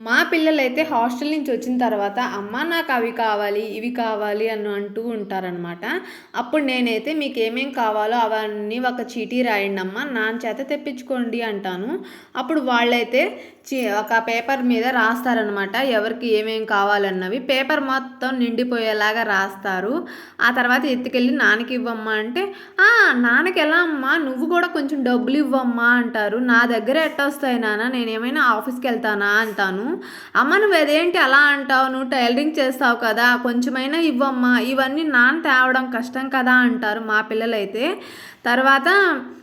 మా పిల్లలైతే హాస్టల్ నుంచి వచ్చిన తర్వాత అమ్మ నాకు అవి కావాలి ఇవి కావాలి అని అంటూ ఉంటారనమాట అప్పుడు నేనైతే మీకు ఏమేం కావాలో అవన్నీ ఒక చీటీ రాయండి అమ్మ నాన్న చేత తెప్పించుకోండి అంటాను. అప్పుడు వాళ్ళైతే చీ ఒక పేపర్ మీద రాస్తారనమాట ఎవరికి ఏమేం కావాలన్నవి. పేపర్ మొత్తం నిండిపోయేలాగా రాస్తారు. ఆ తర్వాత ఎత్తుకెళ్ళి నాన్నకి ఇవ్వమ్మా అంటే నాన్నకి ఎలా అమ్మా? నువ్వు కూడా కొంచెం డబ్బులు ఇవ్వమ్మా అంటారు. నా దగ్గర ఎట్ట వస్తాయి నాన్న? నేను ఏమైనా ఆఫీస్కి వెళ్తానా? అంటాను. అమ్మ నువ్వు అదేంటి అలా అంటావు? నువ్వు టైలరింగ్ చేస్తావు కదా కొంచెమైనా ఇవ్వమ్మా. ఇవన్నీ నాన్న తేవడం కష్టం కదా అంటారు మా పిల్లలైతే. తర్వాత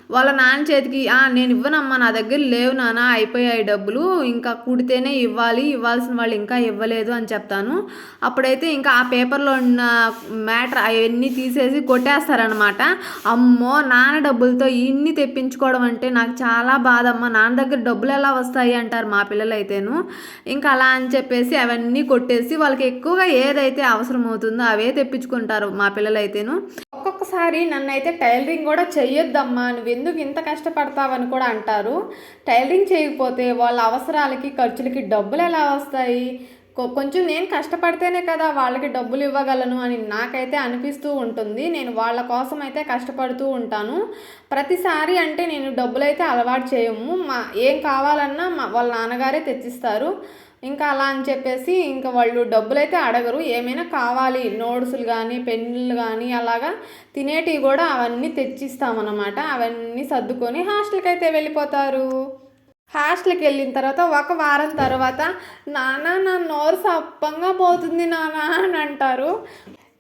వాళ్ళ నాన్న చేతికి నేను ఇవ్వనమ్మా నా దగ్గర లేవు నాన్న అయిపోయాయి డబ్బులు ఇంకా కుడితేనే ఇవ్వాలి ఇవ్వాల్సిన వాళ్ళు ఇంకా ఇవ్వలేదు అని చెప్తాను. అప్పుడైతే ఇంకా ఆ పేపర్లో ఉన్న మ్యాటర్ అవన్నీ తీసేసి కొట్టేస్తారనమాట అమ్మో నాన్న డబ్బులతో ఇన్ని తెప్పించుకోవడం అంటే నాకు చాలా బాధ నాన్న దగ్గర డబ్బులు ఎలా వస్తాయి అంటారు మా పిల్లలు అయితేను ఇంకా అలా అని చెప్పేసి అవన్నీ కొట్టేసి వాళ్ళకి ఎక్కువగా ఏదైతే అవసరం అవుతుందో అవే తెప్పించుకుంటారు మా పిల్లలు అయితేను ఒక్కొక్కసారి నన్ను అయితే టైలరింగ్ కూడా చెయ్యొద్దమ్మా నువ్వు ఎందుకు ఇంత కష్టపడతావని కూడా అంటారు. టైలరింగ్ చేయకపోతే వాళ్ళ అవసరాలకి ఖర్చులకి డబ్బులు ఎలా వస్తాయి? కొంచెం నేను కష్టపడితేనే కదా వాళ్ళకి డబ్బులు ఇవ్వగలను అని నాకైతే అనిపిస్తూ ఉంటుంది. నేను వాళ్ళ కోసం అయితే కష్టపడుతూ ఉంటాను. ప్రతిసారి అంటే నేను డబ్బులైతే అలవాటు చేయము. మా ఏం కావాలన్నా మా వాళ్ళ నాన్నగారే తెచ్చిస్తారు. ఇంకా అలా అని చెప్పేసి ఇంకా వాళ్ళు డబ్బులైతే అడగరు. ఏమైనా కావాలి నోట్స్లు కానీ పెన్నులు కానీ అలాగా తినేటివి కూడా అవన్నీ తెచ్చిస్తామన్నమాట. అవన్నీ సర్దుకొని హాస్టల్కి అయితే వెళ్ళిపోతారు. హాస్టల్కి వెళ్ళిన తర్వాత ఒక వారం తర్వాత నాన్న నా నోరు సప్పంగా పోతుంది నాన్న అని అంటారు.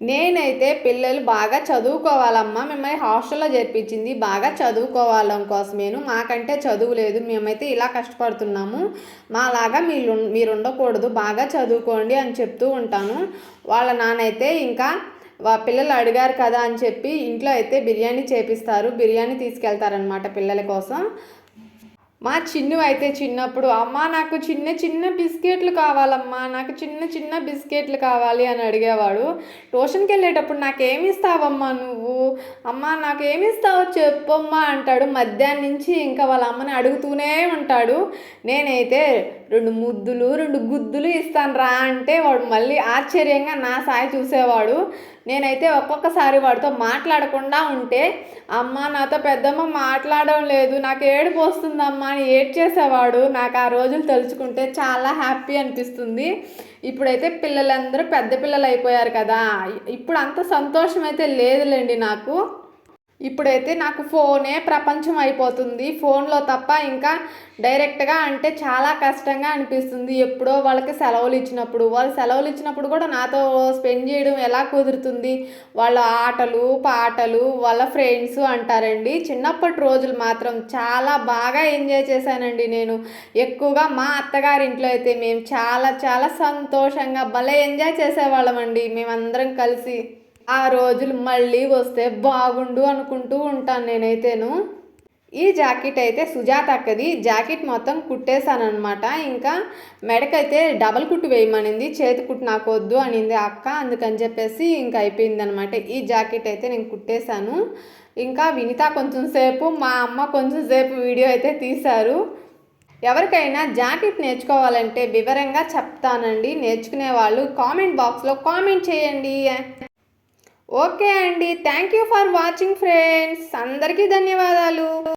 నేనైతే పిల్లలు బాగా చదువుకోవాలమ్మా మిమ్మల్ని హాస్టల్లో చేర్పించింది బాగా చదువుకోవాలం కోసమేను మాకంటే చదువు లేదు మేమైతే ఇలా కష్టపడుతున్నాము మాలాగా మీరు మీరు ఉండకూడదు బాగా చదువుకోండి అని చెప్తూ ఉంటాను. వాళ్ళ నాన్నైతే ఇంకా వా పిల్లలు అడిగారు కదా అని చెప్పి ఇంట్లో అయితే బిర్యానీ చేపిస్తారు బిర్యానీ తీసుకెళ్తారనమాట పిల్లల కోసం. మా చిన్ను అయితే చిన్నప్పుడు అమ్మ నాకు చిన్న చిన్న బిస్కెట్లు కావాలమ్మా నాకు చిన్న చిన్న బిస్కెట్లు కావాలి అని అడిగేవాడు. ట్యూషన్కి వెళ్ళేటప్పుడు నాకేమి ఇస్తావమ్మా నువ్వు? అమ్మ నాకేమి ఇస్తావో చెప్పమ్మా అంటాడు. మధ్యాహ్నం నుంచి ఇంకా వాళ్ళ అమ్మని అడుగుతూనే ఉంటాడు. నేనైతే రెండు ముద్దులు రెండు గుద్దులు ఇస్తాను రా అంటే వాడు మళ్ళీ ఆశ్చర్యంగా నా సాయి చూసేవాడు. నేనైతే ఒక్కొక్కసారి వాడితో మాట్లాడకుండా ఉంటే అమ్మ నాతో పెద్దమ్మ మాట్లాడడం లేదు నాకు ఏడుపు వస్తుందమ్మా అని ఏడ్చేసేవాడు. నాకు ఆ రోజులు తలుచుకుంటే చాలా హ్యాపీ అనిపిస్తుంది. ఇప్పుడైతే పిల్లలందరూ పెద్ద పిల్లలు అయిపోయారు కదా ఇప్పుడు అంత సంతోషం అయితే లేదులేండి నాకు. ఇప్పుడైతే నాకు ఫోనే ప్రపంచం అయిపోతుంది. ఫోన్లో తప్ప ఇంకా డైరెక్ట్గా అంటే చాలా కష్టంగా అనిపిస్తుంది. ఎప్పుడో వాళ్ళకి సెలవులు ఇచ్చినప్పుడు వాళ్ళు సెలవులు ఇచ్చినప్పుడు కూడా నాతో స్పెండ్ చేయడం ఎలా కుదురుతుంది? వాళ్ళ ఆటలు పాటలు వాళ్ళ ఫ్రెండ్స్ అంటారండి. చిన్నప్పటి రోజులు మాత్రం చాలా బాగా ఎంజాయ్ చేశానండి నేను. ఎక్కువగా మా అత్తగారింట్లో అయితే మేము చాలా చాలా సంతోషంగా భలే ఎంజాయ్ చేసేవాళ్ళమండి. మేమందరం కలిసి ఆ రోజులు మళ్ళీ వస్తే బాగుండు అనుకుంటూ ఉంటాను నేనైతేను. ఈ జాకెట్ అయితే సుజాత అక్కది. జాకెట్ మొత్తం కుట్టేశానమాట ఇంకా మెడకైతే డబల్ కుట్టు వేయమనింది. చేతి కుట్టు నాకు వద్దు అనింది అక్క. అందుకని చెప్పేసి ఇంకా అయిపోయింది అనమాట ఈ జాకెట్ అయితే నేను కుట్టేశాను. ఇంకా వినిత కొంచెం సేపు మా అమ్మ కొంచెం సేపు వీడియో అయితే తీశారు. ఎవరికైనా జాకెట్ నేర్చుకోవాలంటే వివరంగా చెప్తానండి. నేర్చుకునే వాళ్ళు కామెంట్ బాక్స్లో కామెంట్ చేయండి. ఓకే అండి. Thank you for watching friends. అందరికీ ధన్యవాదాలు.